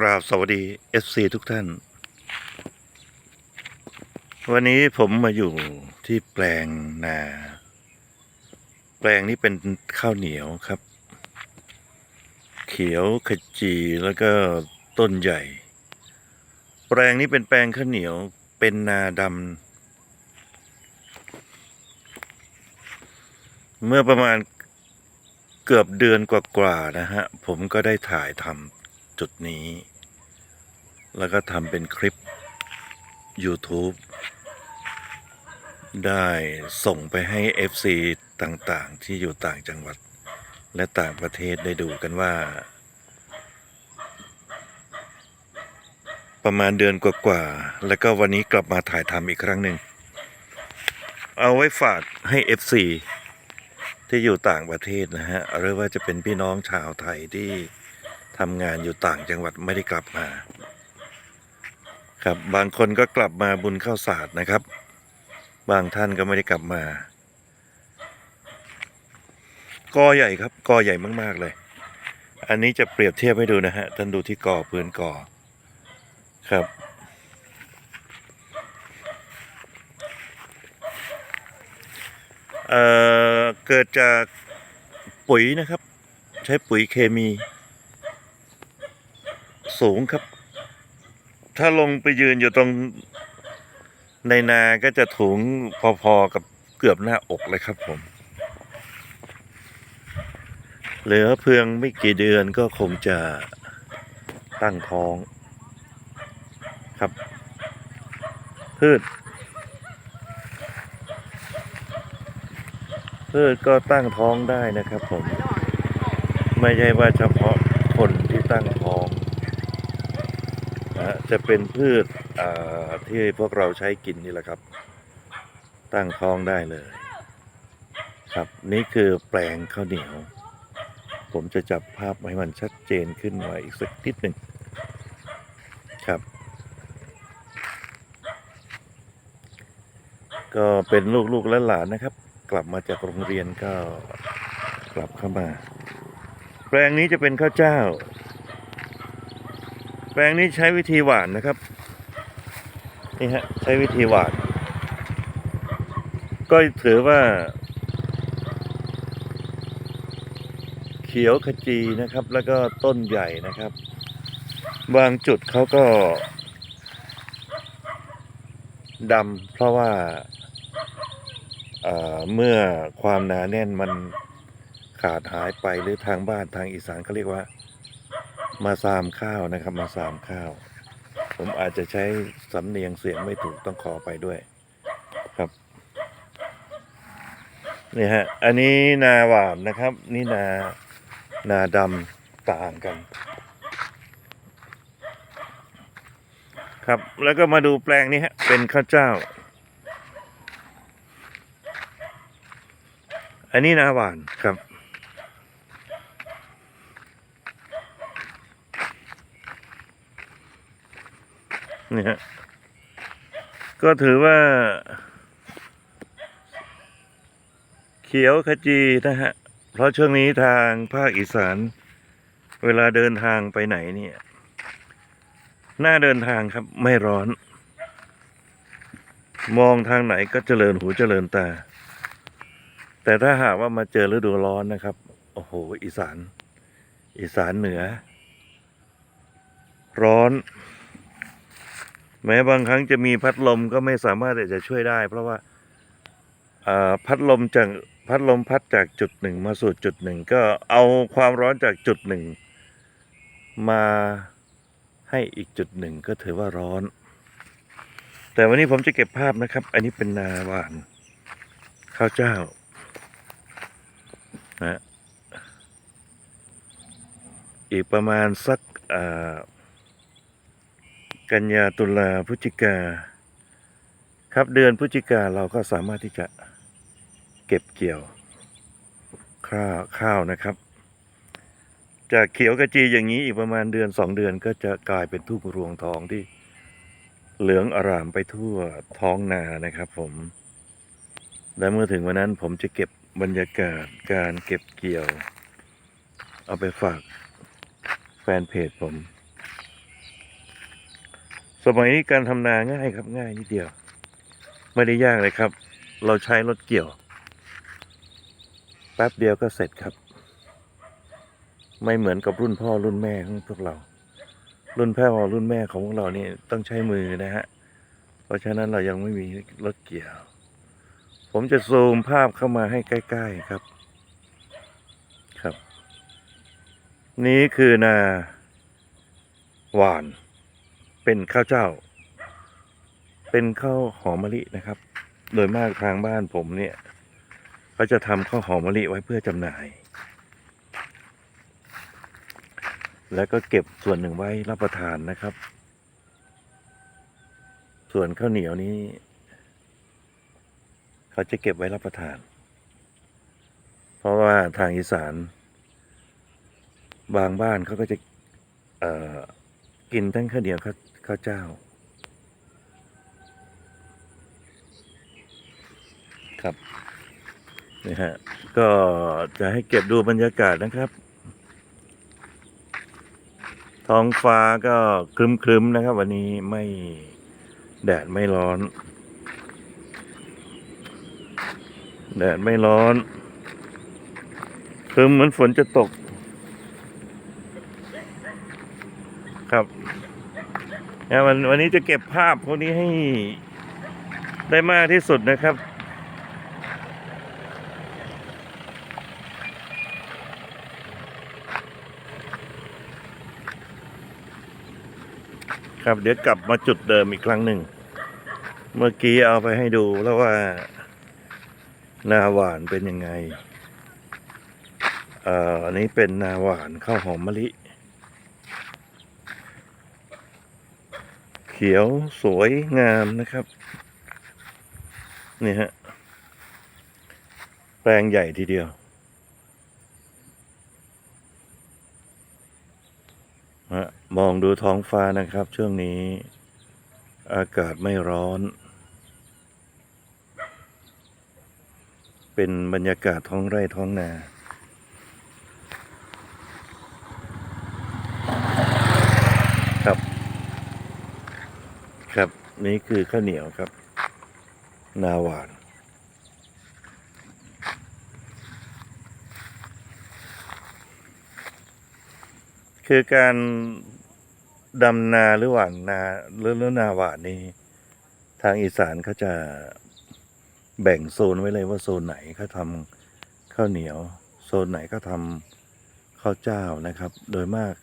กราบสวัสดี FC ทุกท่าน วันนี้ผมมาอยู่ที่แปลงนา แปลงนี้เป็นข้าวเหนียวครับ เขียวขจีแล้วก็ต้นใหญ่ แปลงนี้เป็นแปลงข้าวเหนียวเป็นนาดำเมื่อประมาณเกือบเดือนกว่าๆนะฮะ ผมก็ได้ถ่ายทำ จุดนี้ แล้วก็ทำเป็นคลิป YouTube ได้ส่งไปให้ FC ต่างๆ ที่อยู่ต่างจังหวัด และต่างประเทศได้ดูกันว่า ประมาณเดือนกว่าๆ แล้วก็วันนี้กลับมาถ่ายทำอีกครั้งหนึ่ง เอาไว้ฝากให้ FC ที่อยู่ต่างประเทศนะฮะ หรือว่าจะเป็นพี่น้องชาวไทยที่ ทำงานอยู่ต่างจังหวัดไม่ได้กลับมา ครับบางคนก็กลับมาบุญเข้าศาสตร์นะครับ บางท่านก็ไม่ได้กลับมา กอใหญ่ครับ กอใหญ่มากๆเลย อันนี้จะเปรียบเทียบให้ดูนะฮะท่านดูที่กอพื้นกอครับเอ่อเกิดจากปุ๋ยนะครับ ใช้ปุ๋ยเคมี สูงครับ ถ้าลงไปยืนอยู่ตรงในนาก็จะถุงพอๆกับเกือบหน้าอกเลยครับผม เหลือเพียงไม่กี่เดือนก็คงจะตั้งท้องครับ พืช พืชก็ตั้งท้องได้นะครับผม ไม่ใช่ว่าเฉพาะคนที่ตั้งท้อง จะเป็นพืชที่พวกเราใช้กินนี่แหละครับ ตั้งท้องได้เลย ครับนี่คือแปลงข้าวเหนียว ผมจะจับภาพให้มันชัดเจนขึ้นมาอีกสักนิดหนึ่งครับ ก็เป็นลูกๆและหลานนะครับ กลับมาจากโรงเรียนก็กลับเข้ามา แปลงนี้จะเป็นข้าวเจ้า แปลงนี้ใช้วิธีหวานนะครับ นี่ฮะใช้วิธีหวาน ก็ถือว่า เขียวขจีนะครับ แล้วก็ต้นใหญ่นะครับ บางจุดเขาก็ดำเพราะว่าเอ่อเมื่อความหนาแน่นมันขาดหายไปหรือทางบ้านทางอีสานเขาเรียกว่า มาซามข้าวนะครับ มาซามข้าว ผมอาจจะใช้สำเนียงเสียงไม่ถูกต้องขอไปด้วยครับนี่ฮะอันนี้นาหวานนะครับ นี่นานาดำต่างกัน ครับแล้วก็มาดูแปลงนี้ฮะเป็นข้าวเจ้า อันนี้นาหวานครับ นี่ฮะก็ถือว่า เขียวขจีนะฮะ เพราะช่วงนี้ทางภาคอีสาน เวลาเดินทางไปไหนเนี่ยหน้าเดินทางครับไม่ร้อน มองทางไหนก็เจริญหูเจริญตา แต่ถ้าหากว่ามาเจอฤดูร้อนนะครับ โอ้โห อีสาน อีสานเหนือ ร้อน แม้บางครั้งจะมีพัดลมก็ไม่สามารถจะช่วยได้ เพราะว่าอ่าพัดลมจากพัดลมพัดจากจุดหนึ่งมาสู่จุดหนึ่งก็เอาความร้อนจากจุดหนึ่งมาให้อีกจุดหนึ่งก็ถือว่าร้อน แต่วันนี้ผมจะเก็บภาพนะครับ อันนี้เป็นนาหวานข้าวเจ้านะอีกประมาณสักอ่า กันยาตุลาพฤศจิกา ครับเดือนพฤศจิกาเราก็สามารถที่จะเก็บเกี่ยว ข้าวข้าวนะครับ จากเขียวกระจีอย่างนี้อีกประมาณเดือนสองเดือนก็จะกลายเป็นทุ่งรวงทองที่เหลืองอร่ามไปทั่วท้องนานะครับผม และเมื่อถึงวันนั้นผมจะเก็บบรรยากาศการเก็บเกี่ยว เอาไปฝากแฟนเพจผม สมัยนี้การทำนาง่ายครับง่ายนิดเดียว ไม่ได้ยากเลยครับ เราใช้รถเกี่ยวแป๊บเดียวก็เสร็จครับ ไม่เหมือนกับรุ่นพ่อรุ่นแม่ของพวกเรา รุ่นพ่อรุ่นแม่ของพวกเรานี่ต้องใช้มือนะฮะเพราะฉะนั้นเรายังไม่มีรถเกี่ยว ผมจะซูมภาพเข้ามาให้ใกล้ๆครับครับ นี้คือนาหวาน เป็นข้าวเจ้า เป็นข้าวหอมมะลินะครับ โดยมากทางบ้านผมเนี่ยเขาจะทำข้าวหอมมะลิไว้เพื่อจำหน่าย แล้วก็เก็บส่วนหนึ่งไว้รับประทานนะครับ ส่วนข้าวเหนียวนี้ เขาจะเก็บไว้รับประทาน เพราะว่าทางอีสาน บางบ้านเขาก็จะกินทั้งข้าวเหนียวข้าว ข้าวเจ้า ครับนี่ฮะก็จะให้เก็บดูบรรยากาศนะครับ ท้องฟ้าก็ครึมๆนะครับ วันนี้ไม่แดดไม่ร้อน แดดไม่ร้อนครึมเหมือนฝนจะตก ครับ นะวันวันนี้จะเก็บภาพพวกนี้ให้ได้มากที่สุดนะครับ ครับเดี๋ยวกลับมาจุดเดิมอีกครั้งหนึ่ง เมื่อกี้เอาไปให้ดูแล้วว่านาหวานเป็นยังไง เอ่ออันนี้เป็นนาหวานข้าวหอมมะลิ ขียวสวยงามนะครับ นี่ฮะ แปลงใหญ่ทีเดียวมองดูท้องฟ้านะครับ ช่วงนี้ อากาศไม่ร้อน เป็นบรรยากาศท้องไร่ท้องนา ครับ ครับ นี่คือข้าวเหนียวครับ นาหวาน คือการดำนาหรือหว่านนาหรือหรือนาหวานนี่ทางอีสานเขาจะแบ่งโซนไว้เลยว่าโซนไหนเขาทำข้าวเหนียว โซนไหนเขาทำข้าวเจ้านะครับ โดยมาก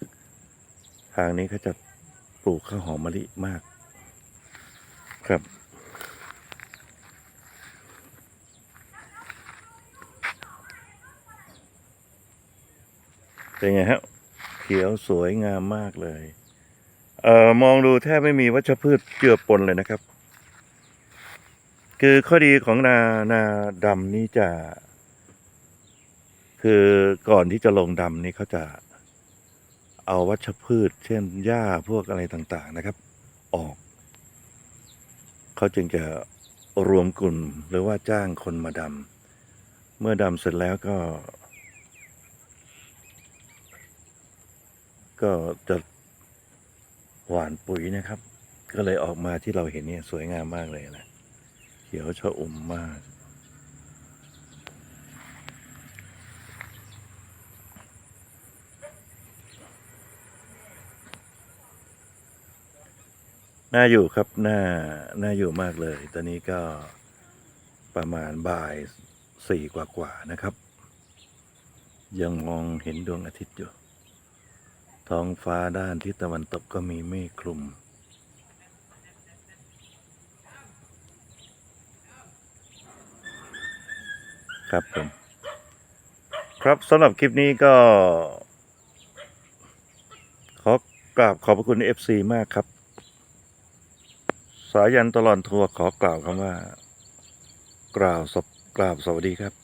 ทางนี้เขาจะปลูกข้าวหอมมะลิมาก ครับ เป็นไงฮะเขียวสวยงามมากเลย เอ่อมองดูแทบไม่มีวัชพืชเจือปนเลยนะครับ คือข้อดีของนานาดำนี่จะ คือก่อนที่จะลงดำนี่เขาจะเอาวัชพืช เช่นหญ้าพวกอะไรต่างๆนะครับ ออก เขาจึงจะรวมกลุ่มหรือว่าจ้างคนมาดำ เมื่อดำเสร็จแล้วก็ ก็จะหวานปุ๋ยนะครับ ก็เลยออกมาที่เราเห็นเนี่ยสวยงามมากเลยนะ เขียวชะอุ่มมาก น่าอยู่ครับน่าน่าอยู่มากเลย ตอนนี้ก็ประมาณบ่ายสี่กว่าๆนะครับ ยังมองเห็นดวงอาทิตย์อยู่ ท้องฟ้าด้านทิศตะวันตกก็มีเมฆคลุม ครับผม ครับสำหรับคลิปนี้ก็ ขอกราบขอบพระคุณ FC มากครับ สายันตลอดทัวร์ขอกล่าวคำว่า กล่าวสบกล่าวสวัสดีครับ